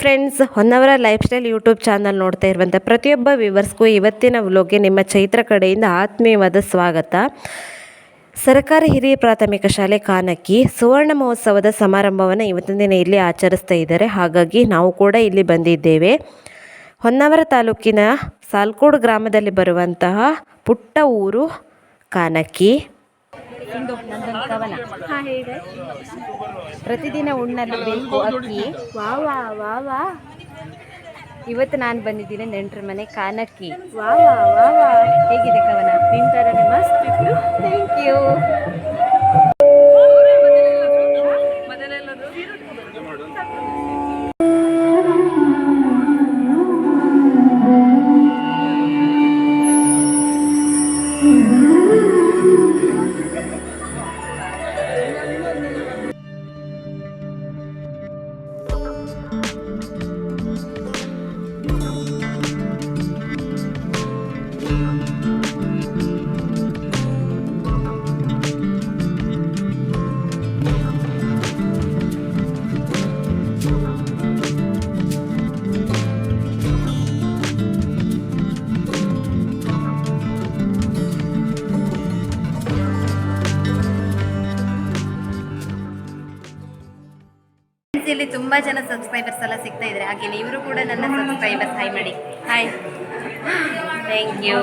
Friends Honnavara lifestyle YouTube channel ನೋಡ್ತಾ ಇರುವಂಥ ಪ್ರತಿಯೊಬ್ಬ ವ್ಯೂವರ್ಸ್ಗೂ ಇವತ್ತಿನ ವ್ಲೋಗ್ಗೆ ನಿಮ್ಮ ಚೈತ್ರ ಕಡೆಯಿಂದ ಆತ್ಮೀಯವಾದ ಸ್ವಾಗತ. ಸರ್ಕಾರಿ ಹಿರಿಯ ಪ್ರಾಥಮಿಕ ಶಾಲೆ ಕಾನಕ್ಕಿ ಸುವರ್ಣ ಮಹೋತ್ಸವದ ಸಮಾರಂಭವನ್ನು ಇವತ್ತಿನ ದಿನ ಇಲ್ಲಿ ಆಚರಿಸ್ತಾ ಇದ್ದಾರೆ. ಹಾಗಾಗಿ ನಾವು ಕೂಡ ಇಲ್ಲಿ ಬಂದಿದ್ದೇವೆ. ಹೊನ್ನವರ ತಾಲೂಕಿನ ಸಾಲ್ಕೋಡ್ ಗ್ರಾಮದಲ್ಲಿ ಬರುವಂತಹ ಪುಟ್ಟ ಊರು ಕಾನಕ್ಕಿ. ಪ್ರತಿದಿನ ಉಣ್ಣಲು ಬೇಕು ಅಕ್ಕಿ. ವಾ ವಾ ವಾ ವಾ. ಇವತ್ತು ನಾನು ಬಂದಿದ್ದೀನಿ ನೆಂಟರ ಮನೆ ಕಾನಕ್ಕಿ. ವಾ ವಾ ವಾ ವಾ. ಹೇಗಿದೆ ಕವನ? ನಿಮ್ಮ ಥರನೇ ಮಸ್ತ್ ಇತ್ತು. ಥ್ಯಾಂಕ್ ಯು ಹಾಗೇನೆ ಇವರು ಕೂಡ ನನ್ನ ಸಬ್ಸ್ಕ್ರೈಬರ್ಸ್ ಹಾಯ್ ಮಾಡಿ. ಹಾಯ್ ಥ್ಯಾಂಕ್ ಯು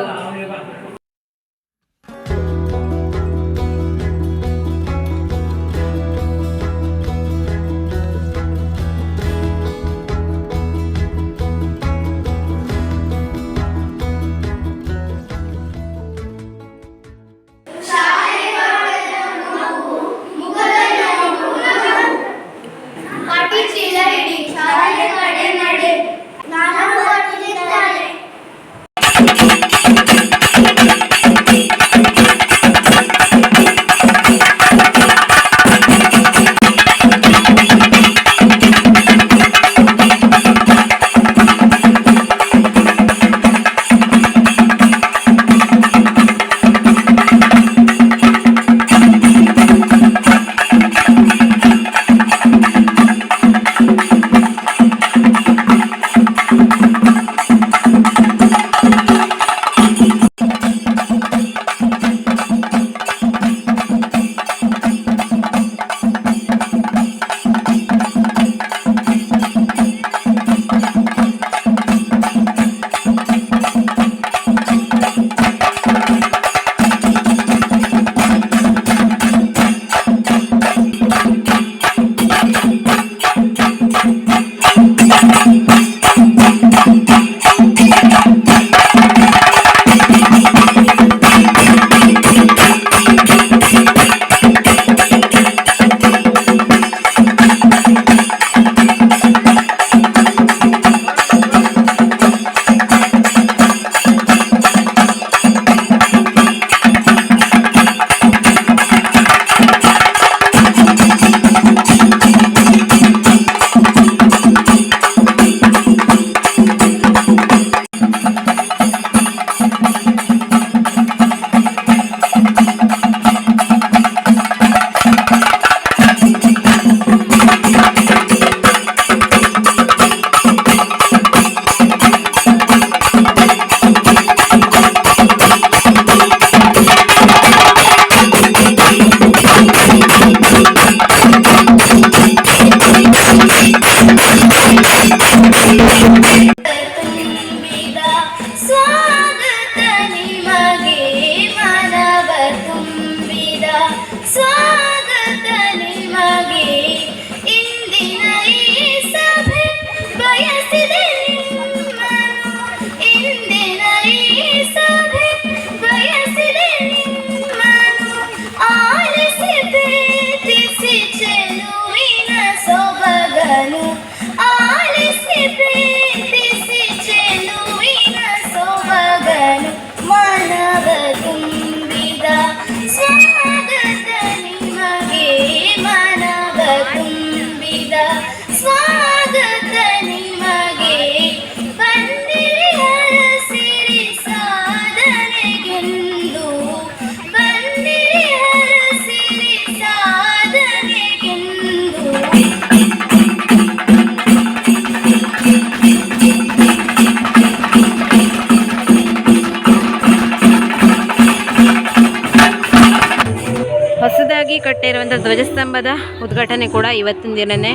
ಇರುವಂಥ ಧ್ವಜಸ್ತಂಭದ ಉದ್ಘಾಟನೆ ಕೂಡ ಇವತ್ತಿನ ದಿನನೇ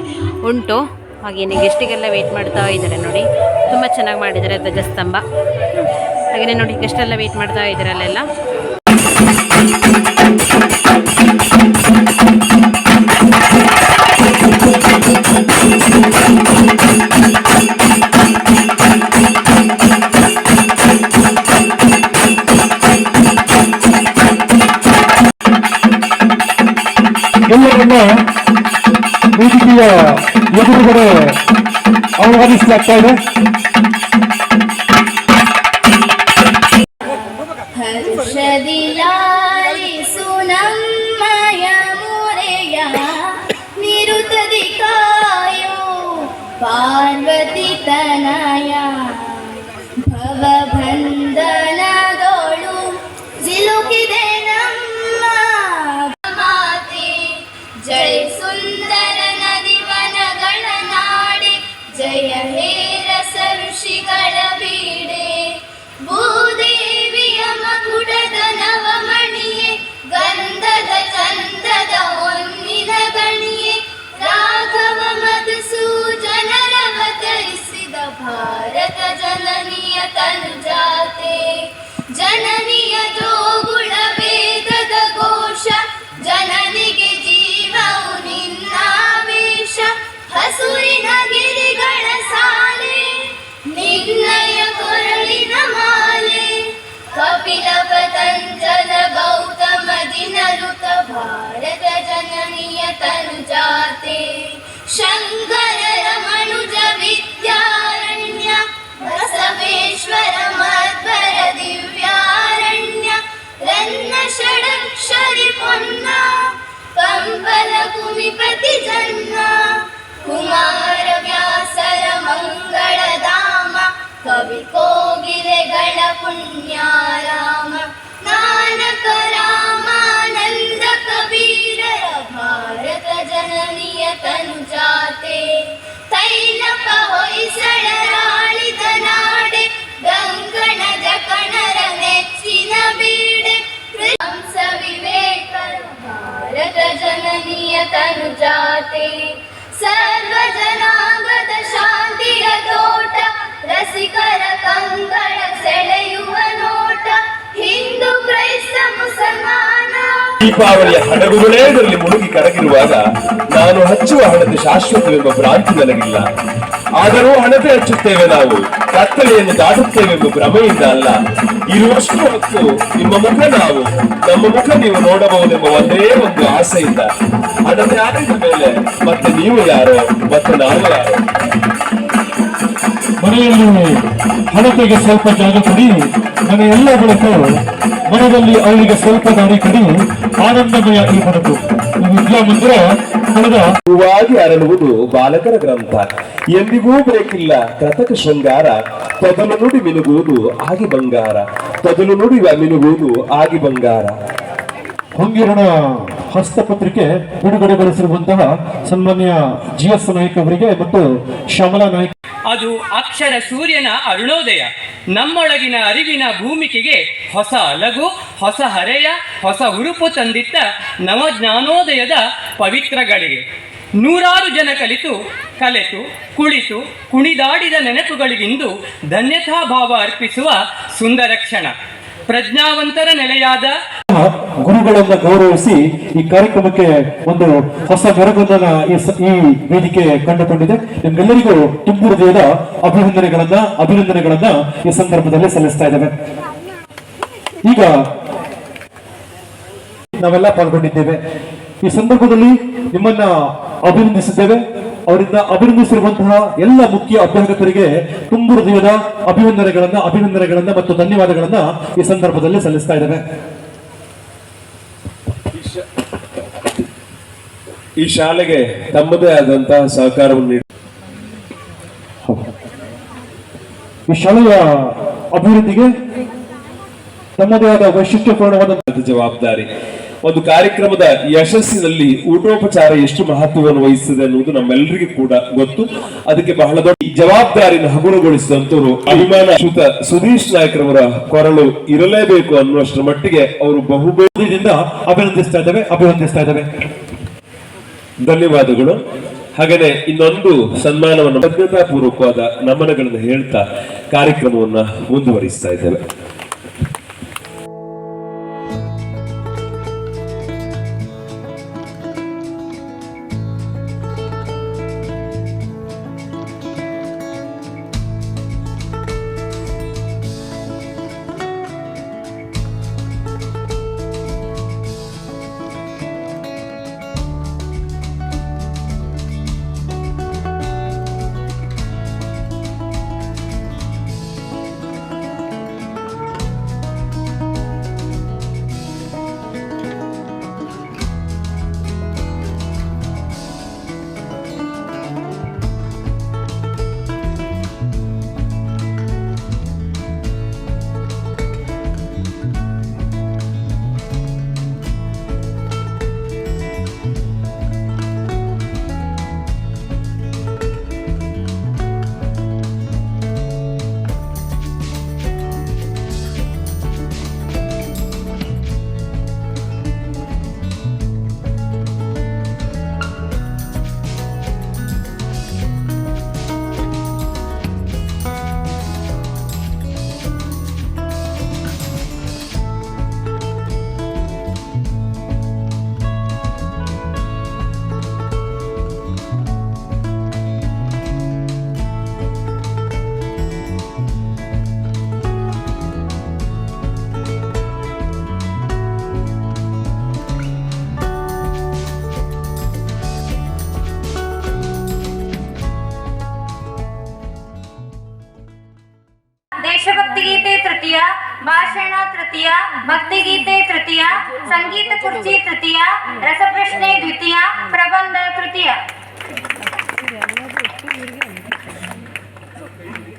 ಉಂಟು. ಹಾಗೆಯೇ ಗೆಸ್ಟಿಗೆಲ್ಲ ವೆಯ್ಟ್ ಮಾಡ್ತಾ ಇದ್ದಾರೆ ನೋಡಿ. ತುಂಬ ಚೆನ್ನಾಗಿ ಮಾಡಿದ್ದಾರೆ ಧ್ವಜಸ್ತಂಭ. ಹಾಗೆಯೇ ನೋಡಿ ಗೆಸ್ಟೆಲ್ಲ ವೆಯ್ಟ್ ಮಾಡ್ತಾ ಇದ್ದಾರೆ ಅಲ್ಲೆಲ್ಲ. ಎಲ್ಲರನ್ನ ವೇದಿಕೆಯ ಎದುರುಗಡೆ ಆಹ್ವಾನಿಸಲಾಗ್ತಾ ಇದೆ ಜನನಿಯ ತನುಜಾತೆ ಜನನಿಯ ಜೋಗುಳ ವೇದದ ಘೋಷ ಜನನಿಗೆ ಜೀವವು ನಿನ್ನಾವೇಶ ಹಸುರಿನ ಗಿರಿಗಳ ಸಾಲೆ ನಿರ್ಣಯ ಕೊರಳಿನ ಮಾಲೆ ಕಪಿಲ ಪತಂಜಲ ಗೌತಮ ದಿನರುತ ಭಾರತ ಜನನಿಯ ತನುಜಾತೆ ಶಂಕರ ರಮಣುಜ ವಿದ್ಯಾರಣ್ಯ सवेश्वर दिव्यारण्य रन्न षडक्षरिपुन्ना पम्बलुमिपति जना कुमार व्यासर मङ्गल दाम कविको गिरे रामानन्द कबीर भारत जननिय तनुजाते तैल कोयिषडराणि ಕಂಗಳ ಸೆಳೆಯುವ ನೋಟ. ಹಿಂದೂ ಕ್ರೈಸ್ತ ಮುಸಲ್ಮಾನ. ದೀಪಾವಳಿಯ ಹಡಗುಗಳೇ ಅದರಲ್ಲಿ ಮುಳುಗಿ ಕರಗಿರುವಾಗ ನಾನು ಹಚ್ಚುವ ಹಣದ ಶಾಶ್ವತವೆಂಬ ಭ್ರಾಂತಿ ನನಗಿಲ್ಲ. ಆದರೂ ಹಣತೆ ಹಚ್ಚುತ್ತೇವೆ ನಾವು. ಕತ್ತಲೆಯನ್ನು ದಾಟುತ್ತೇವೆಂಬ ಭ್ರಮೆಯಿಂದ ಅಲ್ಲ. ಇರುವಷ್ಟು ಹೊತ್ತು ನಿಮ್ಮ ಮುಖ ನಾವು, ನಮ್ಮ ಮುಖ ನೀವು ನೋಡಬಹುದೆಂಬ ಒಂದೇ ಒಂದು ಆಸೆಯಿಂದ. ಹಣತೆ ಆಡಿದ ಮೇಲೆ ಮತ್ತೆ ನೀವು ಯಾರೋ, ಮತ್ತೆ ನಾವು ಯಾರೋ? ಮನೆಯಲ್ಲಿ ಹಣತೆಗೆ ಸ್ವಲ್ಪ ಜಾಗ ಕೊಡಿ. ಮನೆ ಎಲ್ಲ ಬೆಳಕು ಮನದಲ್ಲಿ ಅವಳಿಗೆ ಸ್ವಲ್ಪ ದಾರಿ ಕೊಡಿ. ಆನಂದಮಯ ಈ ಬದುಕು. ಈ ವಿದ್ಯಾಮಂದಿರ. ಹೂವಾಗಿ ಅರಳುವುದು ಬಾಲಕರ ಗ್ರಂಥ. ಎಂದಿಗೂ ಬೇಕಿಲ್ಲ ಕೃತಕ ಶೃಂಗಾರ. ತೊದಲು ನುಡಿ ಮಿನುಗುವುದು ಆಗಿ ಬಂಗಾರ. ತೊದಲು ನುಡಿ ಮಿನುಗುವುದು ಆಗಿ ಬಂಗಾರ. ಹೊಂಗಿರಣ ಹಸ್ತಪತ್ರಿಕೆ ಬಿಡುಗಡೆಗೊಳಿಸಿರುವಂತಹ ಸನ್ಮಾನ್ಯ ಜಿ ಎಸ್ ನಾಯ್ಕ ಅವರಿಗೆ ಮತ್ತು ಶ್ಯಾಮಲಾ ನಾಯ್ಕ ಅದು ಅಕ್ಷರ ಸೂರ್ಯನ ಅರುಣೋದಯ. ನಮ್ಮೊಳಗಿನ ಅರಿವಿನ ಭೂಮಿಕೆಗೆ ಹೊಸ ಅಲಗು ಹೊಸ ಹರೆಯ, ಹೊಸ ಉಡುಪು ತಂದಿತ್ತ ನವಜ್ಞಾನೋದಯದ ಪವಿತ್ರಗಳಿಗೆ. ನೂರಾರು ಜನ ಕಲಿತು, ಕಲೆತು, ಕುಳಿತು, ಕುಣಿದಾಡಿದ ನೆನಪುಗಳಿಗಿಂದು ಧನ್ಯತಾಭಾವ ಅರ್ಪಿಸುವ ಸುಂದರ ಕ್ಷಣ ಪ್ರಜ್ಞಾವಂತರ ನೆಲೆಯಾದ ಗುರುಗಳನ್ನ ಗೌರವಿಸಿ ಈ ಕಾರ್ಯಕ್ರಮಕ್ಕೆ ಒಂದು ಹೊಸ ಮೆರುಗನ್ನ ಈ ವೇದಿಕೆ ಕಂಡುಕೊಂಡಿದೆ ನಿಮ್ಗೆಲ್ಲರಿಗೂ ತುಂಬು ಅಭಿನಂದನೆಗಳನ್ನ ಅಭಿನಂದನೆಗಳನ್ನ ಈ ಸಂದರ್ಭದಲ್ಲಿ ಸಲ್ಲಿಸ್ತಾ ಇದ್ದೇವೆ. ಈಗ ನಾವೆಲ್ಲ ಪಾಲ್ಗೊಂಡಿದ್ದೇವೆ. ಈ ಸಂದರ್ಭದಲ್ಲಿ ನಿಮ್ಮನ್ನ ಅಭಿನಂದಿಸಿದ್ದೇವೆ. ಅವರಿಂದ ಅಭಿನಂದಿಸಿರುವಂತಹ ಎಲ್ಲ ಮುಖ್ಯ ಅಭ್ಯಾಗತರಿಗೆ ತುಂಬು ಹೃದಯದ ಅಭಿನಂದನೆಗಳನ್ನ ಅಭಿನಂದನೆಗಳನ್ನ ಮತ್ತು ಧನ್ಯವಾದಗಳನ್ನ ಈ ಸಂದರ್ಭದಲ್ಲಿ ಸಲ್ಲಿಸ್ತಾ ಇದ್ದೇವೆ ಈ ಶಾಲೆಗೆ ತಮ್ಮದೇ ಆದಂತಹ ಸಹಕಾರವನ್ನು ನೀಡಿ ಈ ಶಾಲೆಯ ಅಭಿವೃದ್ಧಿಗೆ ತಮ್ಮದೇ ಆದ ವೈಶಿಷ್ಟ್ಯಪೂರ್ಣವಾದ ಜವಾಬ್ದಾರಿ. ಒಂದು ಕಾರ್ಯಕ್ರಮದ ಯಶಸ್ಸಿನಲ್ಲಿ ಊಟೋಪಚಾರ ಎಷ್ಟು ಮಹತ್ವವನ್ನು ವಹಿಸಿದೆ ಅನ್ನುವುದು ನಮ್ಮೆಲ್ಲರಿಗೂ ಕೂಡ ಗೊತ್ತು. ಅದಕ್ಕೆ ಬಹಳ ದೊಡ್ಡ ಜವಾಬ್ದಾರಿನ ಹಗುರಗೊಳಿಸಿದಂತವರು ಅಭಿಮಾನ ಶ್ರುತ ಸುಧೀಶ್ ನಾಯ್ಕರವರ ಕೊರಳು ಇರಲೇಬೇಕು ಅನ್ನುವಷ್ಟರ ಮಟ್ಟಿಗೆ ಅವರು ಬಹುಬೋಧದಿಂದ ಅಭಿನಂದಿಸ್ತಾ ಇದ್ದಾವೆ ಅಭಿನಂದಿಸ್ತಾ ಇದ್ದಾವೆ. ಧನ್ಯವಾದಗಳು. ಹಾಗೇನೆ ಇನ್ನೊಂದು ಸನ್ಮಾನವನ್ನು ಭದ್ರತಾಪೂರ್ವಕವಾದ ನಮನಗಳನ್ನು ಹೇಳ್ತಾ ಕಾರ್ಯಕ್ರಮವನ್ನ ಮುಂದುವರಿಸ್ತಾ ಇದ್ದೇವೆ. तृतीय, भाषण तृतीय भक्ति गीते तृतीय संगीत कुर्ची तृतीय रस रसप्रश्ने द्वितीय प्रबंध तृतीय।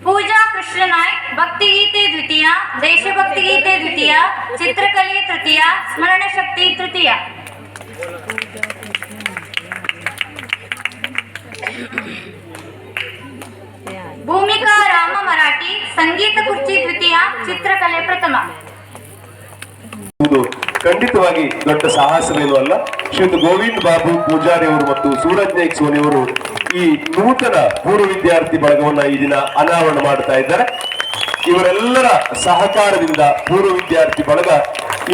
पूजा कृष्ण नायक भक्ति कृष्णनायक भक्तिगीते द्वितीया, देशभक्तिगीते द्वितीया, चित्रकले तृतीया, स्मरणशक्ति तृतीया। ಭೂಮಿಕಾ ರಾಮ ಮರಾಠಿ, ಸಂಗೀತ ಕುರ್ಚಿ ದ್ವಿತೀಯ, ಚಿತ್ರಕಲೆ ಪ್ರಥಮ. ಖಂಡಿತವಾಗಿ ದೊಡ್ಡ ಸಾಹಸವೇನು ಅಲ್ಲ. ಶ್ರೀ ಗೋವಿಂದ್ ಬಾಬು ಪೂಜಾರಿ ಅವರು ಮತ್ತು ಸೂರಜ್ ನಾಯ್ಕ್ ಸೋನಿ ಅವರು ಈ ನೂತನ ಪೂರ್ವ ವಿದ್ಯಾರ್ಥಿ ಬಳಗವನ್ನ ಈ ದಿನ ಅನಾವರಣ ಮಾಡ್ತಾ ಇದ್ದಾರೆ. ಇವರೆಲ್ಲರ ಸಹಕಾರದಿಂದ ಪೂರ್ವ ವಿದ್ಯಾರ್ಥಿ ಬಳಗ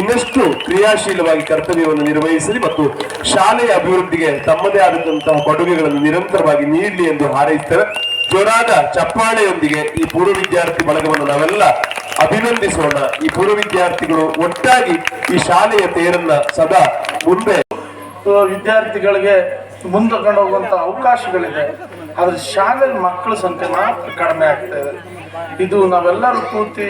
ಇನ್ನಷ್ಟು ಕ್ರಿಯಾಶೀಲವಾಗಿ ಕರ್ತವ್ಯವನ್ನು ನಿರ್ವಹಿಸಲಿ ಮತ್ತು ಶಾಲೆಯ ಅಭಿವೃದ್ಧಿಗೆ ತಮ್ಮದೇ ಆದಂತಹ ಕೊಡುಗೆಗಳನ್ನು ನಿರಂತರವಾಗಿ ನೀಡಲಿ ಎಂದು ಹಾರೈಸ್ತೇವೆ ಜೋರಾದ ಚಪ್ಪಾಳೆಯೊಂದಿಗೆ ಈ ಪೂರ್ವ ವಿದ್ಯಾರ್ಥಿ ಬಳಗವನ್ನು ನಾವೆಲ್ಲ ಅಭಿನಂದಿಸೋಣ. ಈ ಪೂರ್ವ ವಿದ್ಯಾರ್ಥಿಗಳು ಒಟ್ಟಾಗಿ ಈ ಶಾಲೆಯ ತೇರನ್ನ ಸದಾ ಮುಂದೆ ವಿದ್ಯಾರ್ಥಿಗಳಿಗೆ ಮುಂದಕೊಂಡು ಹೋಗುವಂತ ಅವಕಾಶಗಳಿದೆ. ಆದ್ರೆ ಶಾಲೆಯಲ್ಲಿ ಮಕ್ಕಳ ಸಂಖ್ಯೆ ಮಾತ್ರ ಕಡಿಮೆ ಆಗ್ತಾ ಇದೆ. ಇದು ನಾವೆಲ್ಲರೂ ಕೂತಿ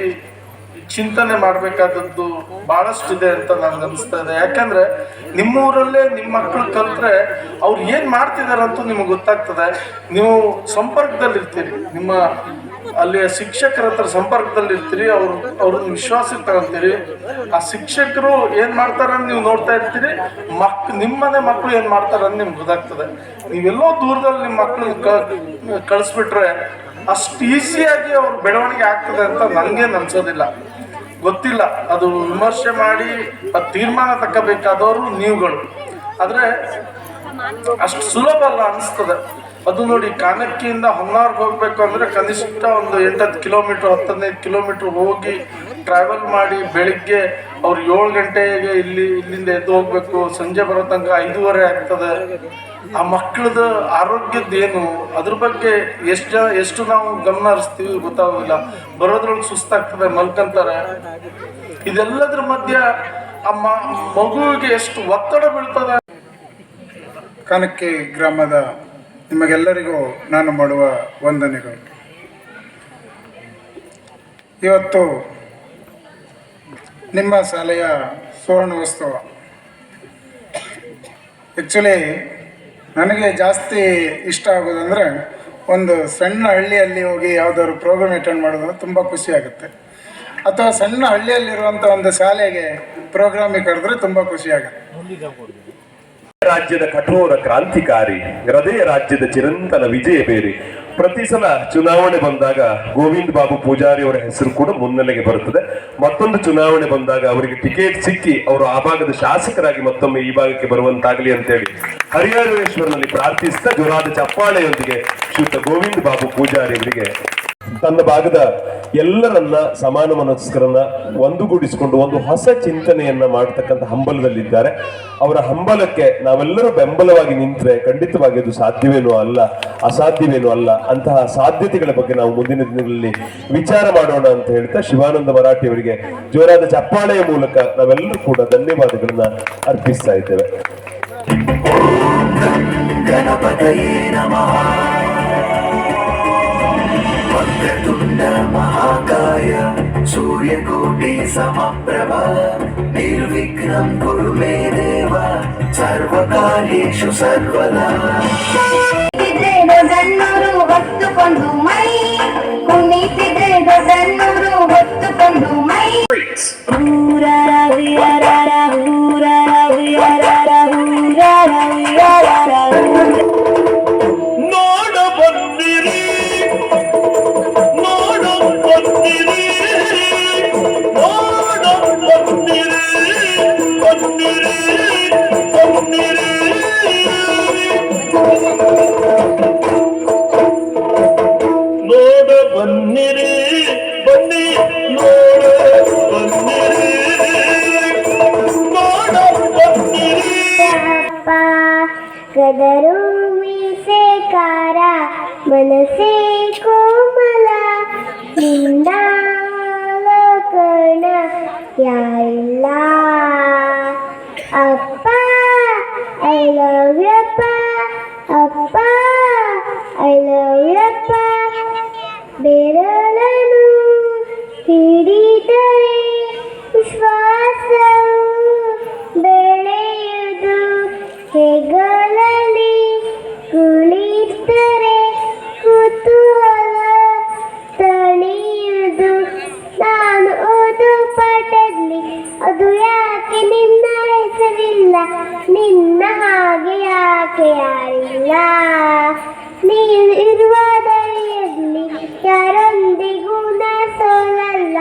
ಚಿಂತನೆ ಮಾಡಬೇಕಾದದ್ದು ಬಹಳಷ್ಟು ಇದೆ ಅಂತ ನನ್ಗೆ ಅನಿಸ್ತಾ ಇದೆ. ಯಾಕಂದ್ರೆ ನಿಮ್ಮೂರಲ್ಲೇ ನಿಮ್ಮ ಮಕ್ಕಳು ಕಲ್ತ್ರೆ ಅವ್ರು ಏನ್ ಮಾಡ್ತಿದಾರೆ ಅಂತ ನಿಮಗೆ ಗೊತ್ತಾಗ್ತದೆ. ನೀವು ಸಂಪರ್ಕದಲ್ಲಿ ಇರ್ತೀರಿ ನಿಮ್ಮ ಅಲ್ಲಿಯ ಶಿಕ್ಷಕರ ಹತ್ರ ಸಂಪರ್ಕದಲ್ಲಿ ಇರ್ತೀರಿ ಅವ್ರು ಅವ್ರನ್ನ ವಿಶ್ವಾಸಕ್ಕೆ ತಗೊಂತೀರಿ. ಆ ಶಿಕ್ಷಕರು ಏನ್ ಮಾಡ್ತಾರ ನೀವು ನೋಡ್ತಾ ಇರ್ತೀರಿ. ಮಕ್, ನಿಮ್ಮನೆ ಮಕ್ಕಳು ಏನ್ ಮಾಡ್ತಾರ ನಿಮ್ಗೆ ಗೊತ್ತಾಗ್ತದೆ. ನೀವೆಲ್ಲೋ ದೂರದಲ್ಲಿ ನಿಮ್ಮ ಮಕ್ಕಳನ್ನ ಕಳಿಸ್ಬಿಟ್ರೆ ಅಷ್ಟು ಈಸಿಯಾಗಿ ಅವ್ರ ಬೆಳವಣಿಗೆ ಆಗ್ತದೆ ಅಂತ ನನಗೇನು ಅನ್ಸೋದಿಲ್ಲ. ಗೊತ್ತಿಲ್ಲ. ಅದು ವಿಮರ್ಶೆ ಮಾಡಿ ಅದು ತೀರ್ಮಾನ ತಕ್ಕಬೇಕಾದವರು ನೀವುಗಳು. ಆದರೆ ಅಷ್ಟು ಸುಲಭ ಅಲ್ಲ ಅನಿಸ್ತದೆ. ಅದು ನೋಡಿ ಕಾನಕ್ಕಿಯಿಂದ ಹೊನ್ನಾರ್ಗೆ ಹೋಗಬೇಕು ಅಂದರೆ ಕನಿಷ್ಠ ಒಂದು ಎಂಟತ್ತು ಕಿಲೋಮೀಟ್ರ್ ಹತ್ತದೈದು ಕಿಲೋಮೀಟ್ರ್ ಹೋಗಿ ಟ್ರಾವೆಲ್ ಮಾಡಿ ಬೆಳಿಗ್ಗೆ ಅವ್ರು ಏಳು ಗಂಟೆಗೆ ಇಲ್ಲಿ, ಇಲ್ಲಿಂದ ಎದ್ದು ಹೋಗಬೇಕು. ಸಂಜೆ ಬರೋ ತನಕ ಐದೂವರೆ ಆಗ್ತದೆ. ಆ ಮಕ್ಕಳದ ಆರೋಗ್ಯದ ಏನು? ಅದ್ರ ಬಗ್ಗೆ ಎಷ್ಟು ಎಷ್ಟು ನಾವು ಗಮನ ಹರಿಸ್ತೀವಿ ಗೊತ್ತಾಗೋದಿಲ್ಲ. ಬರೋದ್ರೊಳಗೆ ಸುಸ್ತಾಗ್ತದೆ, ಮಲ್ಕಂತಾರೆ. ಇದೆಲ್ಲದ್ರ ಮಧ್ಯ ಅಮ್ಮ ಮಗುವಿಗೆ ಎಷ್ಟು ಒತ್ತಡ ಬೀಳ್ತದೆ. ಕನಕ್ಕೆ ಗ್ರಾಮದ ನಿಮಗೆಲ್ಲರಿಗೂ ನಾನು ಮಾಡುವ ವಂದನೆಗಳು. ಇವತ್ತು ನಿಮ್ಮ ಶಾಲೆಯ ಸುವರ್ಣೋತ್ಸವ. ಆ್ಯಕ್ಚುಲಿ ನನಗೆ ಜಾಸ್ತಿ ಇಷ್ಟ ಆಗೋದಂದರೆ ಒಂದು ಸಣ್ಣ ಹಳ್ಳಿಯಲ್ಲಿ ಹೋಗಿ ಯಾವುದಾದ್ರು ಪ್ರೋಗ್ರಾಮ್ ಅಟೆಂಡ್ ಮಾಡೋದು ತುಂಬ ಖುಷಿ ಆಗುತ್ತೆ. ಅಥವಾ ಸಣ್ಣ ಹಳ್ಳಿಯಲ್ಲಿರುವಂಥ ಒಂದು ಶಾಲೆಗೆ ಪ್ರೋಗ್ರಾಮಿಗೆ ಕರೆದ್ರೆ ತುಂಬ ಖುಷಿ ಆಗುತ್ತೆ. ರಾಜ್ಯದ ಕಠೋರ ಕ್ರಾಂತಿಕಾರಿ, ಹೃದಯ ರಾಜ್ಯದ ಚಿರಂತನ ವಿಜಯ ಬೇರೆ. ಪ್ರತಿ ಸಲ ಚುನಾವಣೆ ಬಂದಾಗ ಗೋವಿಂದ್ ಬಾಬು ಪೂಜಾರಿ ಅವರ ಹೆಸರು ಕೂಡ ಮುನ್ನೆಲೆಗೆ ಬರುತ್ತದೆ. ಮತ್ತೊಂದು ಚುನಾವಣೆ ಬಂದಾಗ ಅವರಿಗೆ ಟಿಕೆಟ್ ಸಿಕ್ಕಿ ಅವರು ಆ ಭಾಗದ ಶಾಸಕರಾಗಿ ಮತ್ತೊಮ್ಮೆ ಈ ಭಾಗಕ್ಕೆ ಬರುವಂತಾಗಲಿ ಅಂತೇಳಿ. ಹರಿಹರೇಶ್ವರನಲ್ಲಿ ಪ್ರಾರ್ಥಿಸ್ತಾ ಜೋರಾದ ಚಪ್ಪಾಳೆಯೊಂದಿಗೆ ಶ್ರೀಯುತ ಗೋವಿಂದ ಬಾಬು ಪೂಜಾರಿ ಅವರಿಗೆ ತನ್ನ ಭಾಗದ ಎಲ್ಲರನ್ನ ಸಮಾನ ಮನಸ್ಕರನ್ನ ಒಂದುಗೂಡಿಸಿಕೊಂಡು ಒಂದು ಹೊಸ ಚಿಂತನೆಯನ್ನ ಮಾಡತಕ್ಕಂತ ಹಂಬಲದಲ್ಲಿದ್ದಾರೆ. ಅವರ ಹಂಬಲಕ್ಕೆ ನಾವೆಲ್ಲರೂ ಬೆಂಬಲವಾಗಿ ನಿಂತರೆ ಖಂಡಿತವಾಗಿ ಅದು ಸಾಧ್ಯವೇನೂ ಅಲ್ಲ, ಅಸಾಧ್ಯವೇನೂ ಅಲ್ಲ, ಅಂತಹ ಸಾಧ್ಯತೆಗಳ ಬಗ್ಗೆ ನಾವು ಮುಂದಿನ ದಿನಗಳಲ್ಲಿ ವಿಚಾರ ಮಾಡೋಣ ಅಂತ ಹೇಳ್ತಾ ಶಿವಾನಂದ ಮರಾಠಿ ಅವರಿಗೆ ಜೋರಾದ ಚಪ್ಪಾಳೆಯ ಮೂಲಕ ನಾವೆಲ್ಲರೂ ಕೂಡ ಧನ್ಯವಾದಗಳನ್ನ ಅರ್ಪಿಸ್ತಾ ಇದ್ದೇವೆ. గణపతయే నమ వక్రతుండ మహాకాయ సూర్యకోటి సమప్రభ నిర్విఘ్నం కురు మే దేవ సర్వకార్యేషు సర్వదా డజన్నూరు ಹೊತ್ತುಕೊಂಡು ಮೈ ಮನಸೆ ಕೋಮಲ ನಿಂದ ಕಣ ಯಾರಿಲ್ಲ ಅಪ್ಪ ಐ ಲವ್ ಯಪ್ಪ നിന്നഹാകെയാകയാറില്ല നീ ഇരുവതയരൊಂದಿಗೂ ಸೋಲಲ್ಲ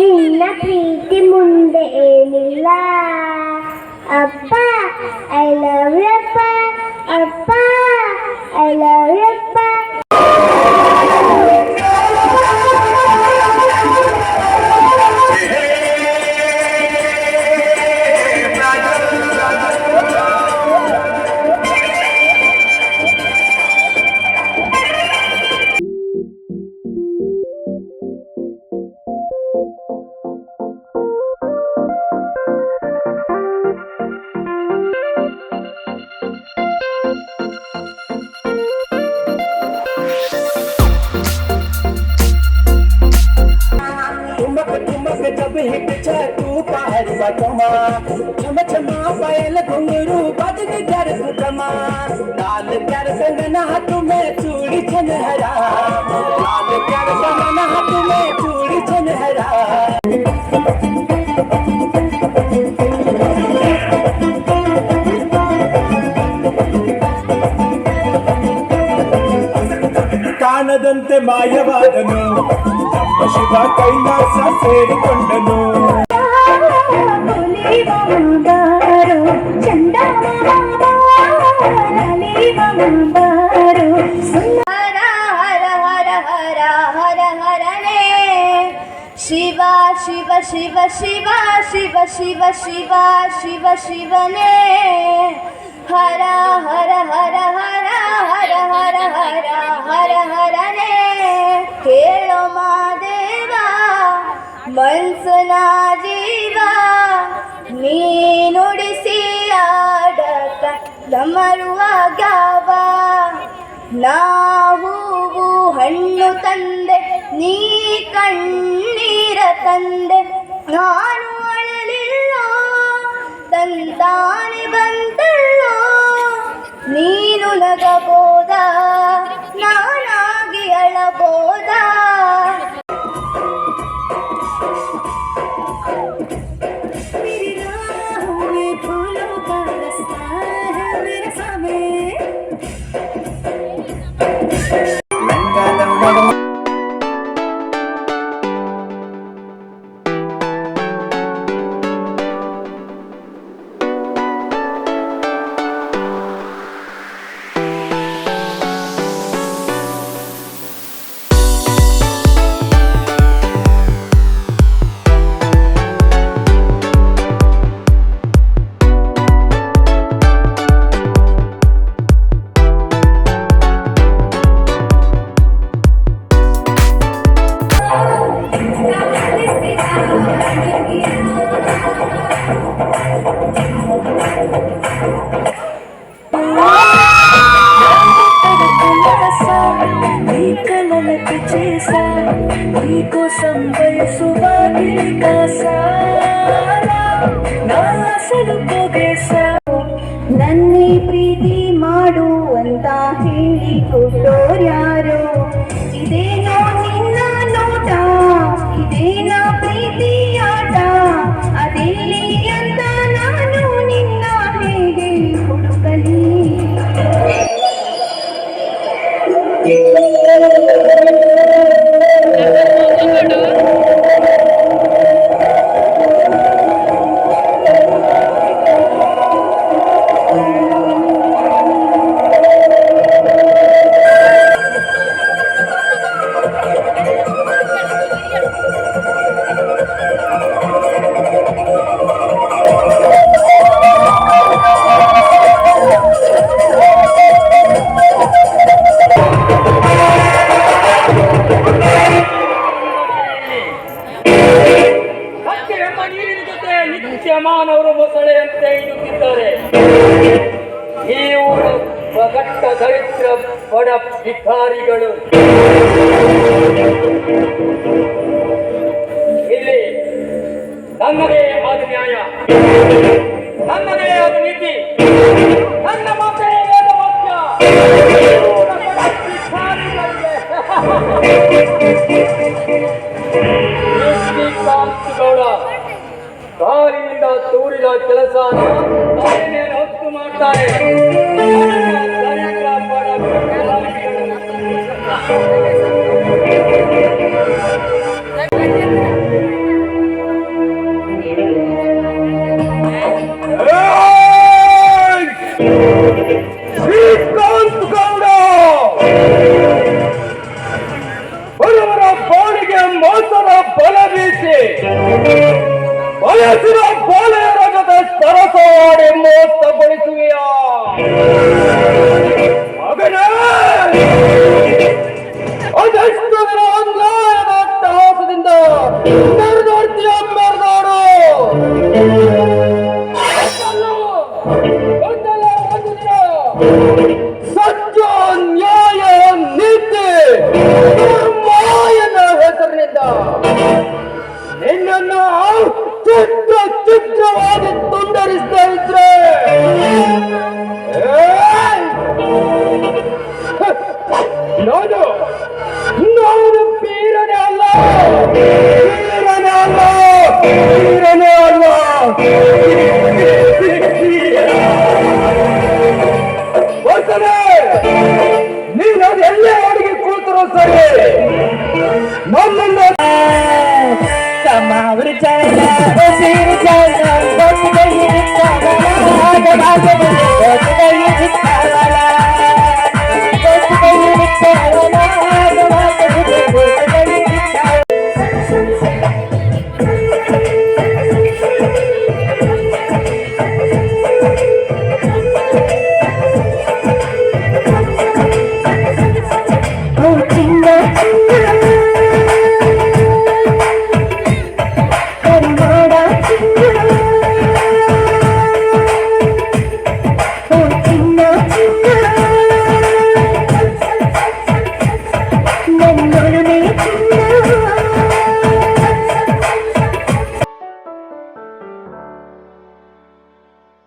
ನಿನ್ನ ಪ್ರೀತಿ ಮುಂದೆ ಏನಿಲ್ಲ ಅಪ್ಪ ಐ ಲವ್ ಯಪ್ಪ ಅಪ್ಪ ಐ ಲವ್ ಯ जब हिट छ तू पहाड़ बटमा छम छमा पायल घुंगरू बजन कर सुतमा लाल कर संगना तुम्हें चूड़ी छन हरा लाल कर संगना तुम्हें चूड़ी छन हरा ಕಾಣದಂತೆ ಮಾಯವಾದನು ನಮ್ಮ ಶಿವ ಕೈಲಾಸ ಸೇರಿಕೊಂಡನು ಹರ ಹರ ಹರ ಹರ ಹರ ಹರನೇ ಶಿವ ಶಿವ ಶಿವ ಶಿವ ಶಿವ ಶಿವ ಶಿವ ಶಿವ ಶಿವನೇ ಹರ ಹರ ಹರ ಹರ ಹರ ಹರ ಹರ ಹರ ಹರನೇ ಕೇಳೋ ಮಾದೇವ ಮನ್ಸನ ಜೀವ ನೀನುಡಿಸಿ ಆಡಕ ಗಾವ. ನಾವು ಹಣ್ಣು ತಂದೆ, ನೀ ಕಣ್ಣೀರ ತಂದೆ. ನಾನು ಅಳಲಿಲ್ಲ, ತಂತಾನೆ ಬಂದಲ್ಲೋ ನೀನು ನಗಬೋದ, ನಾನಾಗಿ ಅಳಬೋದ. చేసా నీకోసం వయసువాది కాసారా నా అసలు పోగేశా ನನ್ನೇ ಪ್ರೀತಿ ಮಾಡು ಅಂತ ಹೇಳಿ ಕೊಟ್ಟೋರ್ಯಾರೋ ಕಾರಿನಿಂದ ತೂರಿದ ಕೆಲಸ ಹೊತ್ತು ಮಾಡ್ತಾರೆ. 예수랑 벌레 여러 가지 따라서 내 모습 보이시고요.